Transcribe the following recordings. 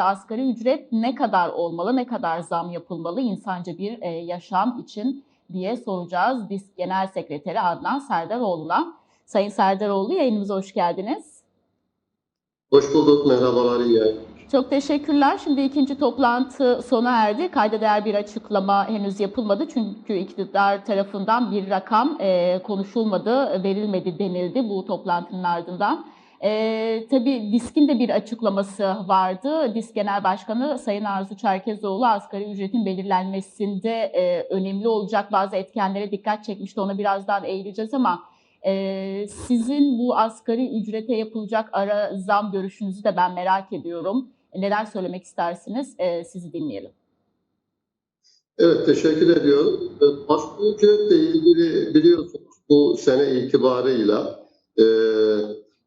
ülkede asgari ücret ne kadar olmalı, ne kadar zam yapılmalı insanca bir e, yaşam için diye soracağız DİSK Genel Sekreteri Adnan Serdaroğlu'na. Sayın Serdaroğlu yayınımıza hoş geldiniz. Hoş bulduk, merhabalar, iyi yayınlar. Çok teşekkürler. Şimdi ikinci toplantı sona erdi. Kayda değer bir açıklama henüz yapılmadı. Çünkü iktidar tarafından bir rakam e, konuşulmadı, verilmedi denildi bu toplantının ardından. E, tabii DİSK'in de bir açıklaması vardı. DİSK Genel Başkanı Sayın Arzu Çerkezoğlu asgari ücretin belirlenmesinde e, önemli olacak bazı etkenlere dikkat çekmişti. Ona birazdan eğileceğiz ama e, sizin bu asgari ücrete yapılacak ara zam görüşünüzü de ben merak ediyorum. Neler söylemek istersiniz? E, sizi dinleyelim. Evet, teşekkür ediyorum. Asgari ücretle ilgili biliyorsunuz bu sene itibarıyla e,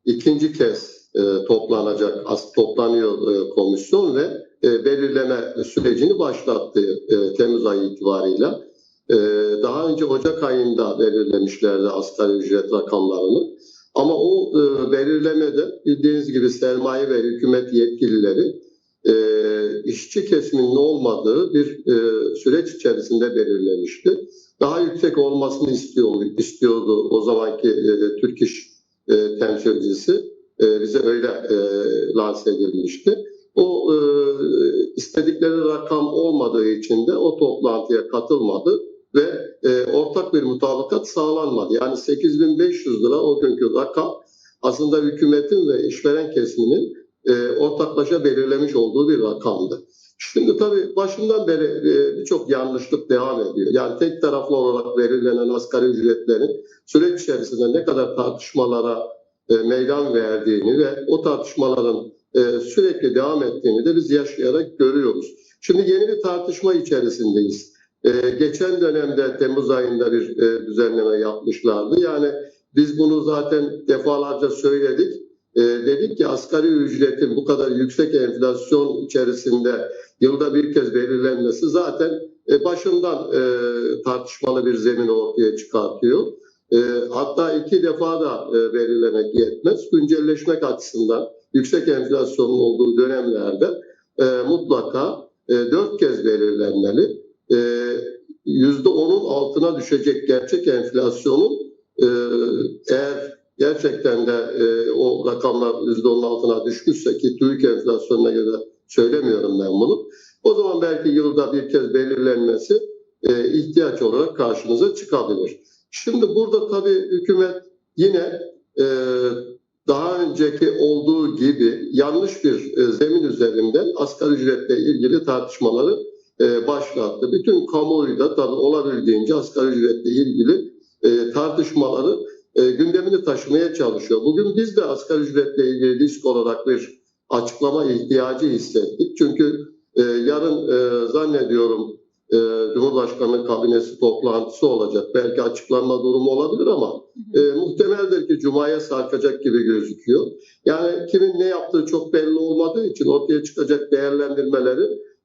ikinci kez e, toplanacak, toplanıyor e, komisyon ve e, belirleme sürecini başlattı Temmuz ayı itibarıyla. E, daha önce Ocak ayında belirlemişlerdi asgari ücret rakamlarını. Ama o belirlemede bildiğiniz gibi sermaye ve hükümet yetkilileri işçi kesiminin olmadığı bir süreç içerisinde belirlemişti. Daha yüksek olmasını istiyor, istiyordu o zamanki Türk İş e, temsilcisi. E, bize öyle e, lanse edilmişti. O e, istedikleri rakam olmadığı için de o toplantıya katılmadı ve e, ortak bir mutabakat sağlanmadı. Yani 8500 lira o günkü rakam aslında hükümetin ve işveren kesiminin e, ortaklaşa belirlemiş olduğu bir rakamdı. Şimdi tabii başından beri e, birçok yanlışlık devam ediyor. Yani tek taraflı olarak belirlenen asgari ücretlerin süreç içerisinde ne kadar tartışmalara e, meydan verdiğini ve o tartışmaların e, sürekli devam ettiğini de biz yaşayarak görüyoruz. Şimdi yeni bir tartışma içerisindeyiz. Geçen dönemde Temmuz ayında bir düzenleme yapmışlardı. Yani biz bunu zaten defalarca söyledik. E, dedik ki asgari ücretin bu kadar yüksek enflasyon içerisinde yılda bir kez belirlenmesi zaten e, başından e, tartışmalı bir zemin ortaya çıkartıyor. E, hatta iki defa da e, belirlemek yetmez. Güncelleşmek açısından yüksek enflasyonun olduğu dönemlerde e, mutlaka e, dört kez belirlenmeli. E, Yüzde onun altına düşecek gerçek enflasyonun e, eğer gerçekten de e, o rakamlar yüzde onun altına düşmüşse ki TÜİK enflasyonuna göre söylemiyorum ben bunu. O zaman belki yılda bir kez belirlenmesi e, ihtiyaç olarak karşınıza çıkabilir. Şimdi burada tabii hükümet yine e, daha önceki olduğu gibi yanlış bir e, zemin üzerinden asgari ücretle ilgili tartışmaları e, başlattı. Bütün kamuoyu da tabii olabildiğince asgari ücretle ilgili e, tartışmaları e, gündemini taşımaya çalışıyor. Bugün biz de asgari ücretle ilgili disk olarak bir açıklama ihtiyacı hissettik. Çünkü e, yarın e, zannediyorum e, Cumhurbaşkanı kabinesi toplantısı olacak. Belki açıklanma durumu olabilir ama e, muhtemeldir ki Cuma'ya sarkacak gibi gözüküyor. Yani kimin ne yaptığı çok belli olmadığı için ortaya çıkacak değerlendirmeleri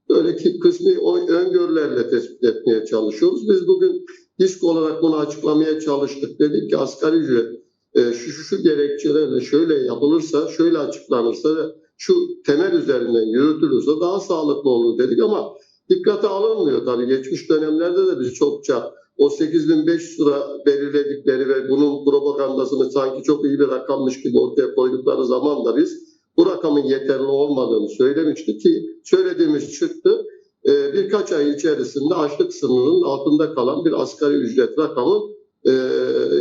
böyle ki kısmi öngörülerle tespit etmeye çalışıyoruz. Biz bugün disk olarak bunu açıklamaya çalıştık. Dedik ki asgari ücret e, şu, şu, şu gerekçelerle şöyle yapılırsa, şöyle açıklanırsa ve şu temel üzerinden yürütülürse daha sağlıklı olur dedik ama dikkate alınmıyor tabii. Geçmiş dönemlerde de biz çokça o 8500 lira belirledikleri ve bunun propagandasını sanki çok iyi bir rakammış gibi ortaya koydukları zaman da biz bu rakamın yeterli olmadığını söylemiştik ki söylediğimiz çıktı. Ee, birkaç ay içerisinde açlık sınırının altında kalan bir asgari ücret rakamı e,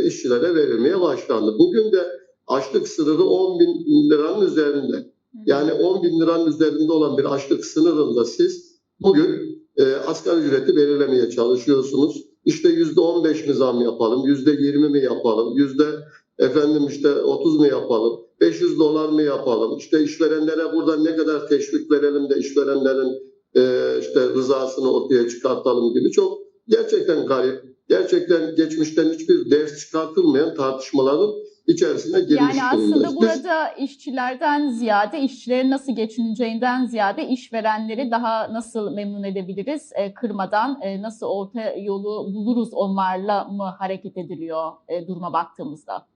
işçilere verilmeye başlandı. Bugün de açlık sınırı 10 bin liranın üzerinde. Yani 10 bin liranın üzerinde olan bir açlık sınırında siz bugün e, asgari ücreti belirlemeye çalışıyorsunuz. İşte yüzde 15 mi zam yapalım, yüzde 20 mi yapalım, yüzde efendim işte 30 mu yapalım, 500 dolar mı yapalım, işte işverenlere buradan ne kadar teşvik verelim de işverenlerin e, işte rızasını ortaya çıkartalım gibi çok gerçekten garip, gerçekten geçmişten hiçbir ders çıkartılmayan tartışmaların içerisine girmiş Yani aslında durumdayız. Biz- burada işçilerden ziyade, işçilerin nasıl geçineceğinden ziyade işverenleri daha nasıl memnun edebiliriz, e, kırmadan e, nasıl orta yolu buluruz onlarla mı hareket ediliyor e, duruma baktığımızda?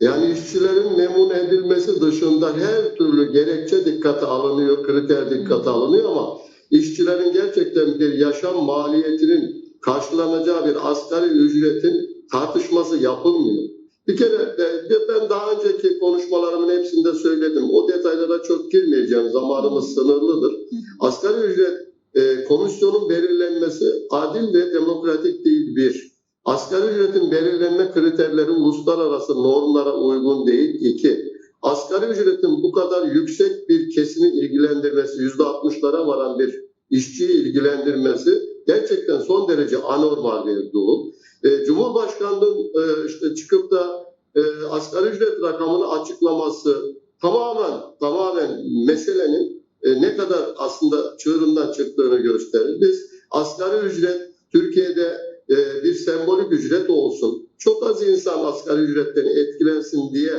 Yani işçilerin memnun edilmesi dışında her türlü gerekçe dikkate alınıyor, kriter dikkate alınıyor ama işçilerin gerçekten bir yaşam maliyetinin karşılanacağı bir asgari ücretin tartışması yapılmıyor. Bir kere e, ben daha önceki konuşmalarımın hepsinde söyledim. O detaylara çok girmeyeceğim. Zamanımız sınırlıdır. Asgari ücret e, komisyonun belirlenmesi adil ve demokratik değil bir. Asgari ücretin belirlenme kriterleri uluslararası normlara uygun değil. iki. Asgari ücretin bu kadar yüksek bir kesimi ilgilendirmesi, yüzde altmışlara varan bir işçiyi ilgilendirmesi gerçekten son derece anormal bir durum. E, Cumhurbaşkanlığının e, işte çıkıp da e, asgari ücret rakamını açıklaması tamamen tamamen meselenin e, ne kadar aslında çığırından çıktığını gösterir. Biz asgari ücret Türkiye'de e, bir sembolik ücret olsun, çok az insan asgari ücretten etkilensin diye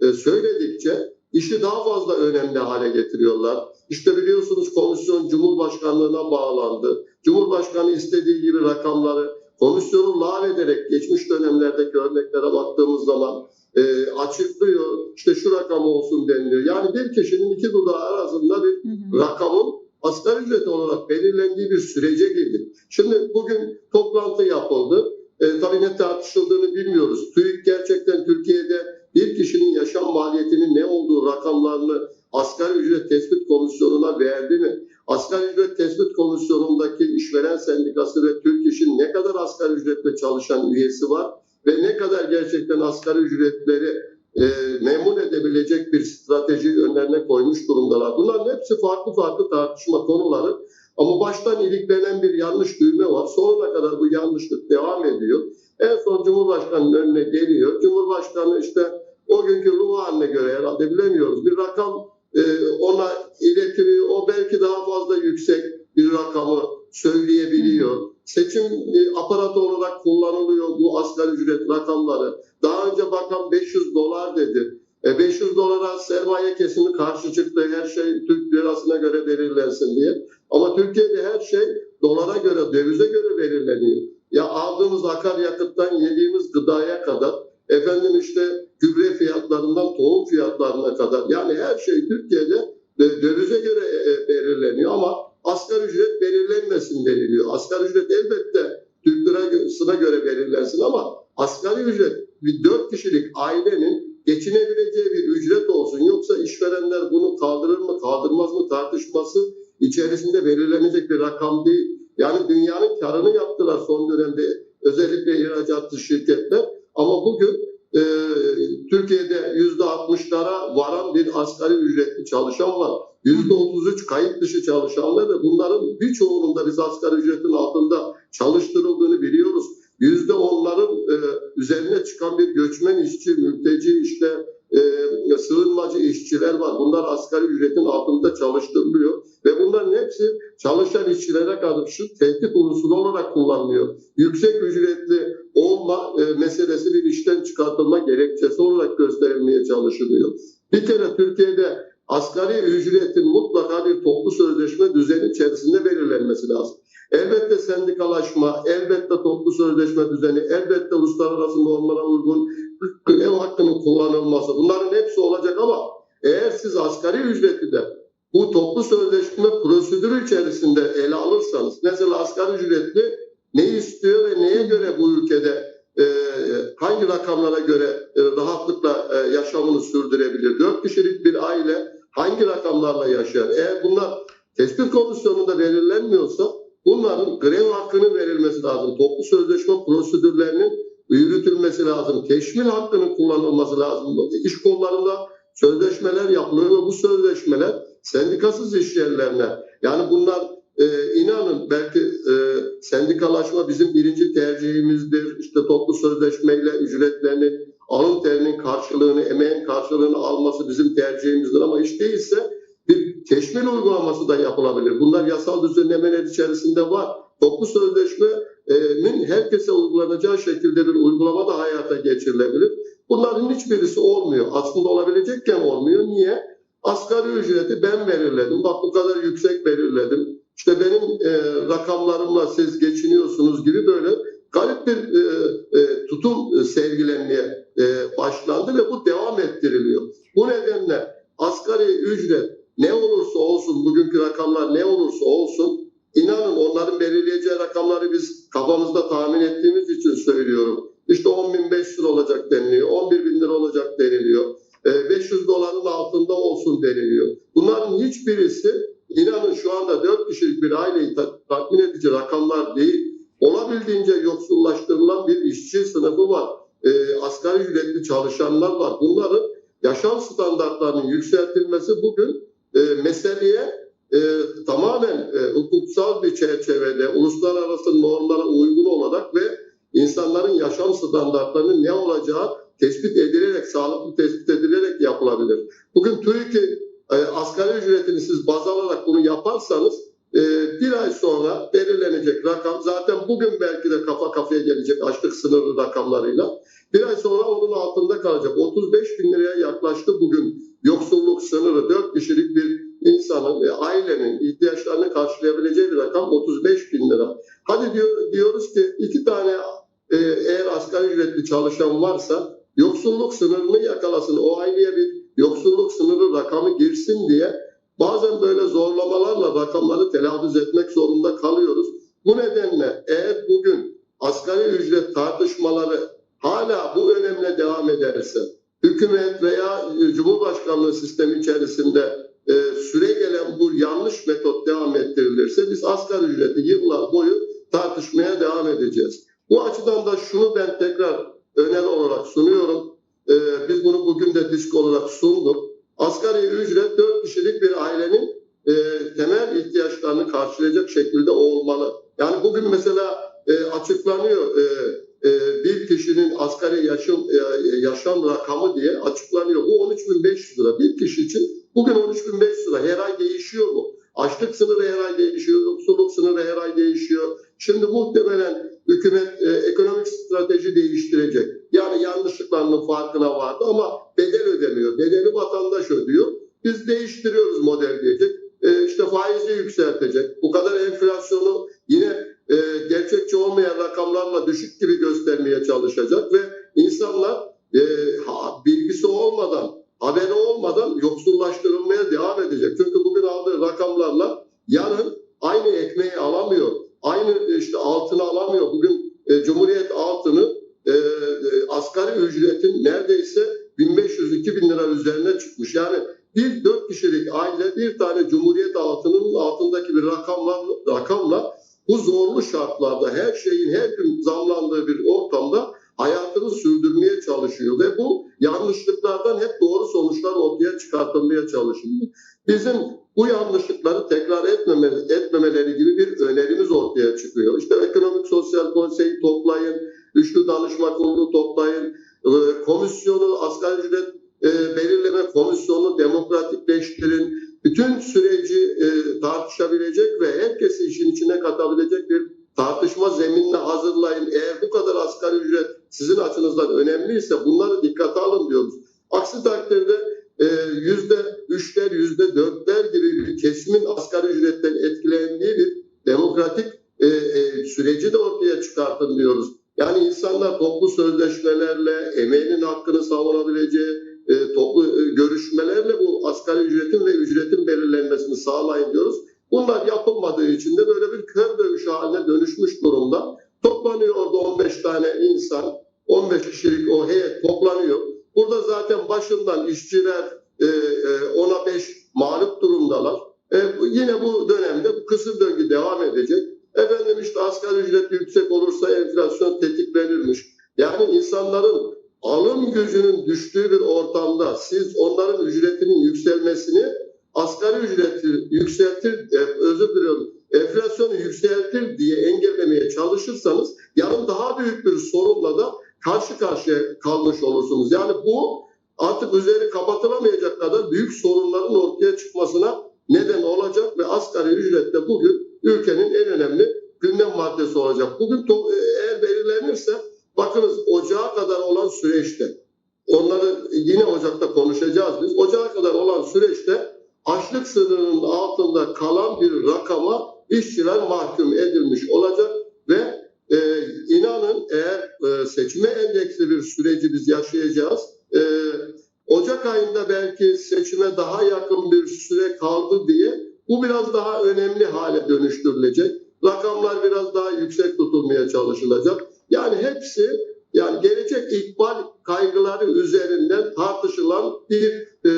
e, söyledikçe işi daha fazla önemli hale getiriyorlar. İşte biliyorsunuz komisyon Cumhurbaşkanlığına bağlandı. Cumhurbaşkanı istediği gibi rakamları komisyonu lav ederek geçmiş dönemlerdeki örneklere baktığımız zaman e, açıklıyor. İşte şu rakam olsun deniliyor. Yani bir kişinin iki dudağı arasında bir Hı hı. rakamın asgari ücret olarak belirlendiği bir sürece girdik. Şimdi bugün toplantı yapıldı. E, tabii ne tartışıldığını bilmiyoruz. TÜİK gerçekten Türkiye'de bir kişinin yaşam maliyetinin ne olduğu rakamlarını asgari ücret tespit komisyonuna verdi mi? Asgari ücret tespit komisyonundaki işveren sendikası ve Türk İş'in ne kadar asgari ücretle çalışan üyesi var ve ne kadar gerçekten asgari ücretleri e, memnun edebilecek bir strateji önlerine koymuş durumdalar. Bunların hepsi farklı farklı tartışma konuları. Ama baştan iliklenen bir yanlış düğme var. Sonuna kadar bu yanlışlık devam ediyor. En son Cumhurbaşkanı'nın önüne geliyor. Cumhurbaşkanı işte o günkü ruh haline göre herhalde bilemiyoruz. Bir rakam e, ona iletiliyor. O belki daha fazla yüksek bir rakamı söyleyebiliyor. Seçim e, aparatı olarak kullanılıyor bu asgari ücret rakamları. Daha önce bakan 500 dolar dedi. E 500 dolara sermaye kesimi karşı çıktı. Her şey Türk lirasına göre belirlensin diye. Ama Türkiye'de her şey dolara göre, dövize göre belirleniyor. Ya aldığımız akaryakıttan yediğimiz gıdaya kadar, efendim işte gübre fiyatlarından tohum fiyatlarına kadar. Yani her şey Türkiye'de e, dövize göre e, belirleniyor ama asgari ücret belirlenmesin deniliyor. Asgari ücret elbette Türk lirasına göre belirlensin ama asgari ücret bir dört kişilik ailenin geçinebileceği bir ücret olsun. Yoksa işverenler bunu kaldırır mı kaldırmaz mı tartışması içerisinde belirlenecek bir rakam değil. Yani dünyanın karını yaptılar son dönemde özellikle ihracatçı şirketler. Ama bugün e, Türkiye'de yüzde altmışlara varan bir asgari ücretli çalışan var. Yüzde otuz üç kayıt dışı çalışanlar ve bunların birçoğunun da biz asgari ücretin altında çalıştırıldığını biliyoruz. Yüzde onların e, üzerine çıkan bir göçmen işçi, mülteci işte e, sığınmacı işçiler var. Bunlar asgari ücretin altında çalıştırılıyor ve bunların hepsi çalışan işçilere karşı tehdit unsuru olarak kullanılıyor. Yüksek ücretli olma e, meselesi bir işten çıkartılma gerekçesi olarak gösterilmeye çalışılıyor. Bir kere Türkiye'de asgari ücretin mutlaka bir toplu sözleşme düzeni içerisinde belirlenmesi lazım. Elbette sendikalaşma, elbette toplu sözleşme düzeni, elbette uluslararası normlara uygun ev hakkının kullanılması bunların hepsi olacak ama eğer siz asgari ücreti de bu toplu sözleşme prosedürü içerisinde ele alırsanız mesela asgari ücretli ne istiyor ve neye göre bu ülkede e, hangi rakamlara göre e, rahatlıkla e, yaşamını sürdürebilir? Dört kişilik bir aile hangi rakamlarla yaşar? Eğer bunlar tespit komisyonunda belirlenmiyorsa bunların grev hakkının verilmesi lazım. Toplu sözleşme prosedürlerinin yürütülmesi lazım. Teşmil hakkının kullanılması lazım. İş kollarında sözleşmeler yapılıyor ve bu sözleşmeler sendikasız iş yerlerine yani bunlar e, inanın belki e, sendikalaşma bizim birinci tercihimizdir. İşte toplu sözleşmeyle ücretlerinin alın terinin karşılığını, emeğin karşılığını alması bizim tercihimizdir ama iş değilse bir teşmil uygulaması da yapılabilir. Bunlar yasal düzenlemeler içerisinde var. Toplu sözleşmenin herkese uygulanacağı şekilde bir uygulama da hayata geçirilebilir. Bunların hiçbirisi olmuyor. Aslında olabilecekken olmuyor. Niye? Asgari ücreti ben belirledim. Bak bu kadar yüksek belirledim. İşte benim e, rakamlarımla siz geçiniyorsunuz gibi böyle garip bir e, e, tutum e, başladı. Başlandı ve bu devam ettiriliyor. Bu nedenle asgari ücret ne olursa olsun, bugünkü rakamlar ne olursa olsun, inanın onların belirleyeceği rakamları biz kafamızda tahmin ettiğimiz için söylüyorum. İşte 10.500 lira olacak deniliyor, 11 bin lira olacak deniliyor, e, 500 doların altında olsun deniliyor. Bunların hiçbirisi inanın şu anda 4 kişilik bir aileyi ta- tatmin edici rakamlar değil. Olabildiğince yoksullaştırılan bir işçi sınıfı var. E, asgari ücretli çalışanlar var. Bunların yaşam standartlarının yükseltilmesi bugün e, meseleye tamamen e, hukuksal bir çerçevede uluslararası normlara uygun olarak ve insanların yaşam standartlarının ne olacağı tespit edilerek, sağlıklı tespit edilerek yapılabilir. Bugün TÜİK'i e, asgari ücretini siz baz alarak bunu yaparsanız e, bir ay sonra belirlenecek rakam zaten bugün belki de kafa kafaya gelecek açlık sınırı rakamlarıyla. Bir ay sonra onun altında kalacak. 35 bin liraya yaklaştı bugün yoksulluk sınırı. 4 kişilik bir insanın, ailenin ihtiyaçlarını karşılayabileceği bir rakam 35 bin lira. Hadi diyor, diyoruz ki iki tane e, eğer asgari ücretli çalışan varsa yoksulluk sınırını yakalasın. O aileye bir yoksulluk sınırı rakamı girsin diye bazen böyle zorlamalarla rakamları telaffuz etmek zorunda kalıyoruz. Bu nedenle eğer bugün asgari ücret tartışmaları hala bu önemle devam ederse, hükümet veya e, Cumhurbaşkanlığı sistemi içerisinde e, süre gelen bu yanlış metot devam ettirilirse biz asgari ücreti yıllar boyu tartışmaya devam edeceğiz. Bu açıdan da şunu ben tekrar öneri olarak sunuyorum. E, biz bunu bugün de disk olarak sunduk. Asgari ücret 4 kişilik bir ailenin e, temel ihtiyaçlarını karşılayacak şekilde olmalı. Yani bugün mesela e, açıklanıyor e, e, bir kişinin asgari yaşam, e, yaşam rakamı diye açıklanıyor. Bu 13.500 lira bir kişi için. Bugün 13.500 lira her ay değişiyor mu? Açlık sınırı her ay değişiyor, yoksulluk sınırı her ay değişiyor. Şimdi muhtemelen hükümet e, ekonomik strateji değiştirecek. Yani yanlışlıklarının farkına vardı ama bedel ödemiyor. Bedeli vatandaş ödüyor. Biz değiştiriyoruz model diyecek. E, işte faizi yükseltecek. Bu kadar enflasyonu yine e, gerçekçi olmayan rakamlarla düşük gibi göstermeye çalışacak ve insanlar e, ha, bilgisi olmadan, haberi olmadan yoksullaştırılmaya devam edecek. Çünkü bugün aldığı rakamlarla yarın aynı ekmeği alamıyor. Aynı işte altını alamıyor. Bugün e, Cumhuriyet altını e, e, asgari ücretin neredeyse 1500-2000 lira üzerine çıkmış. Yani bir dört kişilik aile bir tane Cumhuriyet altının altındaki bir rakamla, rakamla bu zorlu şartlarda her şeyin her gün zamlandığı bir ortamda hayatını sürdürmeye çalışıyor ve bu yanlışlıklardan hep doğru sonuçlar ortaya çıkartılmaya çalışılıyor. Bizim bu yanlışlıkları tekrar etmemeli, etmemeleri gibi bir önerimiz ortaya çıkıyor. İşte ekonomik sosyal konseyi toplayın, üçlü danışma kurulu toplayın, e, komisyonu, asgari ücret e, belirleme komisyonunu demokratikleştirin, bütün süreci e, tartışabilecek ve herkesi işin içine katabilecek bir tartışma zeminini hazırlayın. Eğer bu kadar asgari ücret sizin açınızdan önemliyse bunları dikkate alın diyoruz. Aksi takdirde e, yüzde üçler, yüzde dörtler gibi bir kesimin asgari ücretten etkilendiği bir demokratik e, e, süreci de ortaya çıkartın diyoruz. Yani insanlar toplu sözleşmelerle emeğinin hakkını savunabileceği toplu görüşmelerle bu asgari ücretin ve ücretin belirlenmesini sağlayın diyoruz. Bunlar yapılmadığı için de böyle bir kör dövüş haline dönüşmüş durumda. Toplanıyor orada 15 tane insan, 15 kişilik o heyet toplanıyor. Burada zaten başından işçiler e, e, ona 5 mağlup durumdalar. E, bu- yine bu dönemde bu kısır döngü devam edecek. Efendim işte asgari ücret yüksek olursa enflasyon tetiklenirmiş. Yani insanların alım gücünün düştüğü bir ortamda siz onların ücretinin yükselmesini asgari ücreti yükseltir, e, özür diliyorum, enflasyonu yükseltir diye engellemeye çalışırsanız yarın daha büyük bir sorunla da karşı karşıya kalmış olursunuz. Yani bu artık üzeri kapatılamayacak kadar büyük sorunların ortaya çıkmasına neden olacak ve asgari ücret de bugün ülkenin en önemli gündem maddesi olacak. Bugün to- eğer belirlenirse bakınız ocağa kadar olan süreçte onları yine Ocak'ta konuşacağız biz. Ocağa kadar olan süreçte açlık sınırının altında kalan bir rakama işçiler mahkum edilmiş olacak ve e, inanın eğer e, seçime endeksli bir süreci biz yaşayacağız, e, Ocak ayında belki seçime daha yakın bir süre kaldı diye bu biraz daha önemli hale dönüştürülecek. Rakamlar biraz daha yüksek tutulmaya çalışılacak. Yani hepsi yani gelecek ikbal kaygıları üzerinden tartışılan bir e,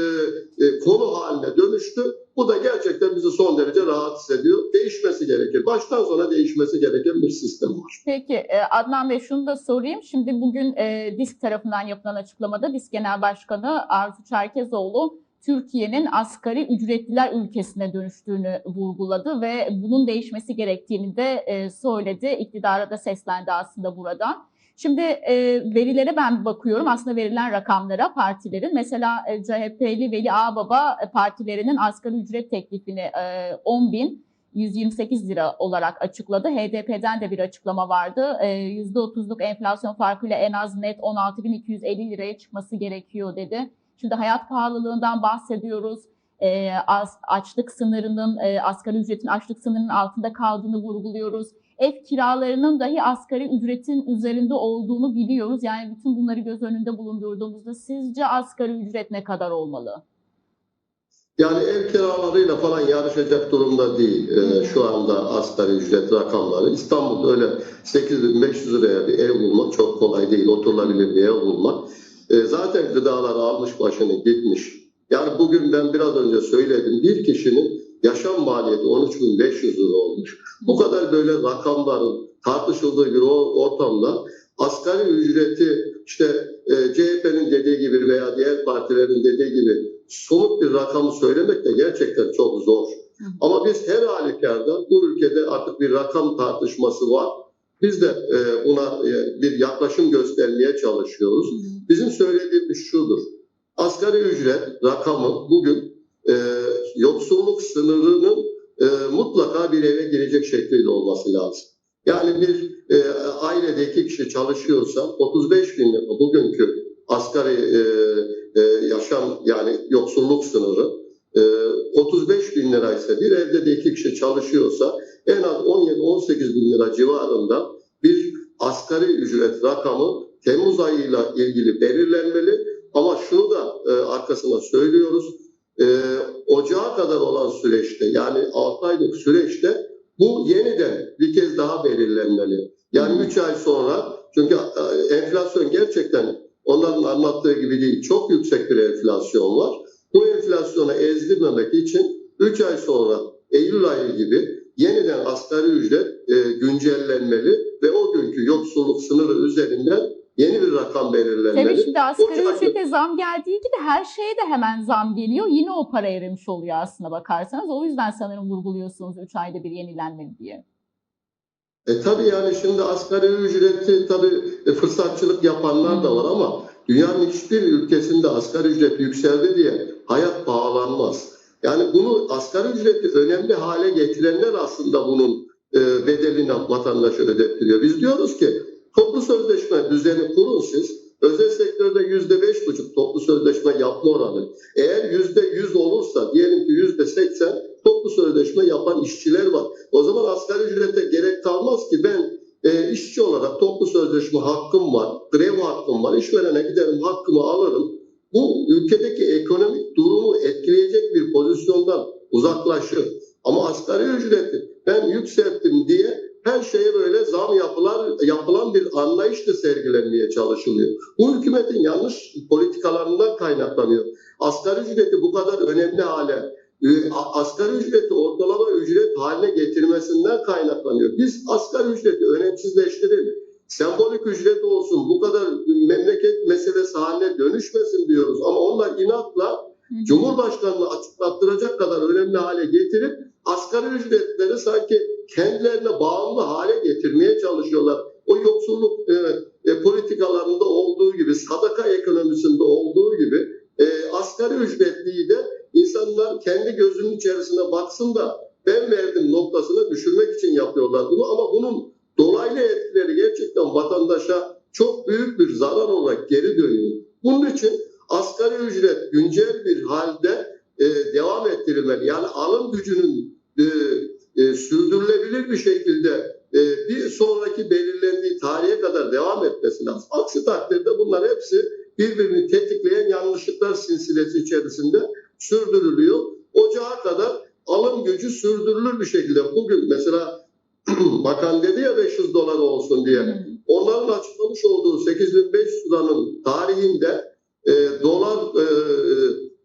e, konu haline dönüştü. Bu da gerçekten bizi son derece rahatsız ediyor. Değişmesi gerekir. Baştan sona değişmesi gereken bir sistem var. Peki e, Adnan Bey şunu da sorayım. Şimdi bugün e, DİSK tarafından yapılan açıklamada DİSK Genel Başkanı Arzu Çerkezoğlu Türkiye'nin asgari ücretliler ülkesine dönüştüğünü vurguladı ve bunun değişmesi gerektiğini de e, söyledi. İktidara da seslendi aslında buradan. Şimdi e, verilere ben bakıyorum aslında verilen rakamlara partilerin. Mesela e, CHP'li Veli Ağbaba e, partilerinin asgari ücret teklifini e, 10 bin 128 lira olarak açıkladı. HDP'den de bir açıklama vardı. E, %30'luk enflasyon farkıyla en az net 16.250 liraya çıkması gerekiyor dedi. Şimdi hayat pahalılığından bahsediyoruz. E, az, açlık sınırının, e, asgari ücretin açlık sınırının altında kaldığını vurguluyoruz. Ev kiralarının dahi asgari ücretin üzerinde olduğunu biliyoruz. Yani bütün bunları göz önünde bulundurduğumuzda sizce asgari ücret ne kadar olmalı? Yani ev kiralarıyla falan yarışacak durumda değil e, şu anda asgari ücret rakamları. İstanbul'da öyle 8500 liraya bir ev bulmak çok kolay değil. Oturulabilir bir ev bulmak. E, zaten gıdalar almış başını gitmiş. Yani bugün ben biraz önce söyledim bir kişinin yaşam maliyeti 13.500 lira olmuş. Bu kadar böyle rakamların tartışıldığı bir ortamda asgari ücreti işte e, CHP'nin dediği gibi veya diğer partilerin dediği gibi somut bir rakamı söylemek de gerçekten çok zor. Ama biz her halükarda bu ülkede artık bir rakam tartışması var. Biz de e, buna e, bir yaklaşım göstermeye çalışıyoruz. Bizim söylediğimiz şudur. Asgari ücret rakamı bugün yoksulluk sınırının e, mutlaka bir eve girecek şekilde olması lazım. Yani bir e, ailede iki kişi çalışıyorsa 35 bin lira bugünkü asgari e, e, yaşam yani yoksulluk sınırı e, 35 bin liraysa bir evde de iki kişi çalışıyorsa en az 17-18 bin lira civarında bir asgari ücret rakamı Temmuz ayıyla ilgili belirlenmeli. Ama şunu da e, arkasına söylüyoruz. E, Ocağa kadar olan süreçte yani 6 aylık süreçte bu yeniden bir kez daha belirlenmeli. Yani 3 ay sonra çünkü e, enflasyon gerçekten onların anlattığı gibi değil çok yüksek bir enflasyon var. Bu enflasyonu ezdirmemek için 3 ay sonra Eylül ayı gibi yeniden asgari ücret e, güncellenmeli ve o günkü yoksulluk sınırı üzerinden yeni bir rakam belirlenmeli. Tabii şimdi asgari ücrete zam geldiği gibi her şeye de hemen zam geliyor. Yine o para erimiş oluyor aslına bakarsanız. O yüzden sanırım vurguluyorsunuz 3 ayda bir yenilenmeli diye. E tabii yani şimdi asgari ücreti tabii e, fırsatçılık yapanlar da var ama dünyanın hiçbir ülkesinde asgari ücret yükseldi diye hayat pahalanmaz. Yani bunu asgari ücreti önemli hale getirenler aslında bunun e, bedelini vatandaşa ödettiriyor. Biz diyoruz ki ücret olsun, bu kadar memleket meselesi haline dönüşmesin diyoruz. Ama onlar inatla Cumhurbaşkanlığı açıklattıracak kadar önemli hale getirip asgari ücretleri sanki kendilerine bağımlı hale getirmeye çalışıyorlar. O yoksulluk e, e, politikalarında olduğu gibi, sadaka ekonomisinde olduğu gibi e, asgari ücretliyi de insanlar kendi gözünün içerisine baksın da ben verdim noktasına düşürmek için yapıyorlar bunu ama bunun dolaylı etkileri gerçekten vatandaşa çok büyük bir zarar olarak geri dönüyor. Bunun için asgari ücret güncel bir halde e, devam ettirilmeli. Yani alım gücünün e, e, sürdürülebilir bir şekilde e, bir sonraki belirlendiği tarihe kadar devam etmesi lazım. Aksi takdirde bunlar hepsi birbirini tetikleyen yanlışlıklar silsilesi içerisinde sürdürülüyor. Ocağa kadar alım gücü sürdürülür bir şekilde. Bugün mesela bakan dedi ya 500 dolar olsun diye. Hı. Onların açıklamış olduğu 8500 liranın tarihinde e, dolar e, e,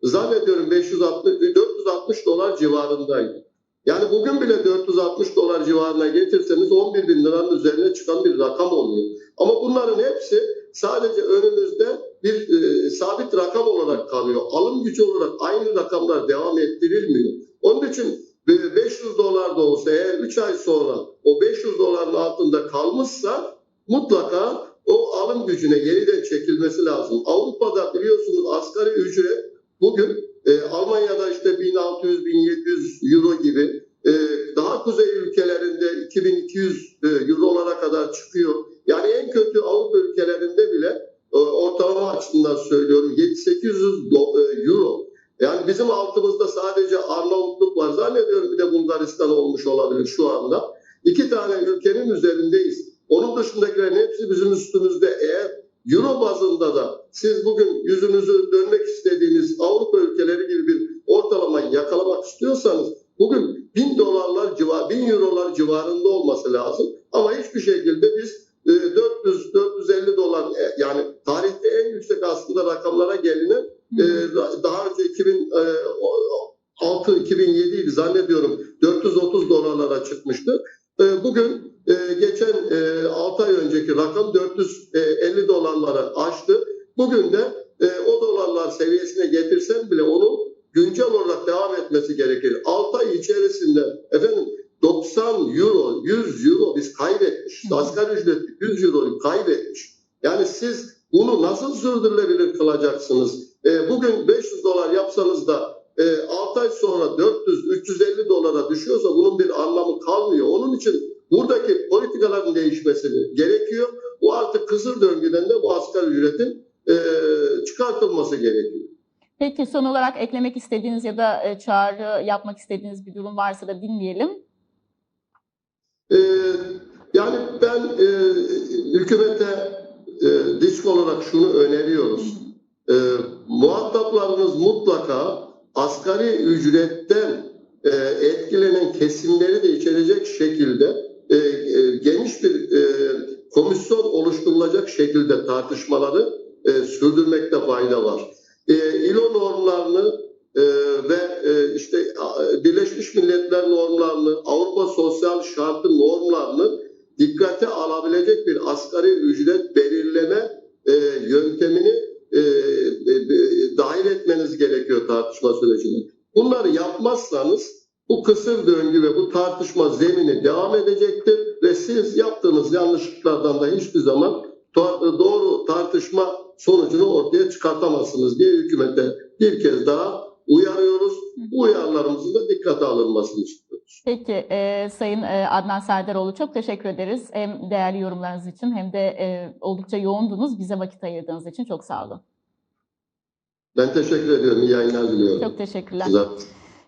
zannediyorum 560 460 dolar civarındaydı. Yani bugün bile 460 dolar civarına getirseniz 11 bin liranın üzerine çıkan bir rakam oluyor. Ama bunların hepsi sadece önümüzde bir e, sabit rakam olarak kalıyor. Alım gücü olarak aynı rakamlar devam ettirilmiyor. Onun için 500 dolar da olsa eğer 3 ay sonra o 500 doların altında kalmışsa mutlaka o alım gücüne yeniden çekilmesi lazım. Avrupa'da biliyorsunuz asgari ücret bugün e, Almanya'da işte 1600-1700 euro gibi e, daha kuzey ülkelerinde 2200 e, eurolara kadar çıkıyor. Yani en kötü Avrupa ülkelerinde bile e, ortalama açısından söylüyorum 7-800 do- e, euro. Yani bizim altımızda sadece Arnavutluk var. Zannediyorum bir de Bulgaristan olmuş olabilir şu anda. İki tane ülkenin üzerindeyiz. Onun dışındakilerin hepsi bizim üstümüzde. Eğer Euro bazında da siz bugün yüzünüzü dönmek istediğiniz Avrupa ülkeleri gibi bir ortalamayı yakalamak istiyorsanız bugün 1000 dolarlar civar, 1000 eurolar civarında olması lazım. Ama hiçbir şekilde biz e, 400 450 dolar e, yani tarihte en yüksek aslında rakamlara gelinen e, daha önce 2006 2007 idi zannediyorum 430 dolarlara çıkmıştı. E, Bugün e, geçen 6 ay önceki rakam 450 dolarları aştı. Bugün de e, o dolarlar seviyesine getirsen bile onun güncel olarak devam etmesi gerekir. 6 ay içerisinde efendim 90 euro, 100 euro biz Hı. Asgari ücret 100 euroyu kaybetmiş. Yani siz bunu nasıl sürdürülebilir kılacaksınız? E, bugün 500 dolar yapsanız da e, 6 ay sonra 400-350 dolara düşüyorsa bunun bir anlamı kalmıyor. Onun için buradaki politikaların değişmesi gerekiyor. Bu artık kısır döngüden de bu asgari ücretin e, çıkartılması gerekiyor. Peki son olarak eklemek istediğiniz ya da e, çağrı yapmak istediğiniz bir durum varsa da dinleyelim. Ee, yani ben e, hükümete e, disk olarak şunu öneriyoruz. E, muhataplarınız mutlaka asgari ücretten e, etkilenen kesimleri de içerecek şekilde e, e, geniş bir e, komisyon oluşturulacak şekilde tartışmaları e, sürdürmekte fayda var. E, ILO normlarını e, ve e, işte Birleşmiş Milletler normlarını, Avrupa Sosyal Şartı normlarını asgari ücret belirleme e, yöntemini e, e, e, dahil etmeniz gerekiyor tartışma sürecine. Bunları yapmazsanız bu kısır döngü ve bu tartışma zemini devam edecektir ve siz yaptığınız yanlışlıklardan da hiçbir zaman doğru tartışma sonucunu ortaya çıkartamazsınız diye hükümete bir kez daha uyarıyoruz. Bu uyarılarımızın da dikkate alınmasını istiyoruz. Peki e, Sayın e, Adnan Serdaroğlu çok teşekkür ederiz. Hem değerli yorumlarınız için hem de e, oldukça yoğundunuz. Bize vakit ayırdığınız için çok sağ olun. Ben teşekkür ediyorum. İyi yayınlar diliyorum. Çok teşekkürler. Size.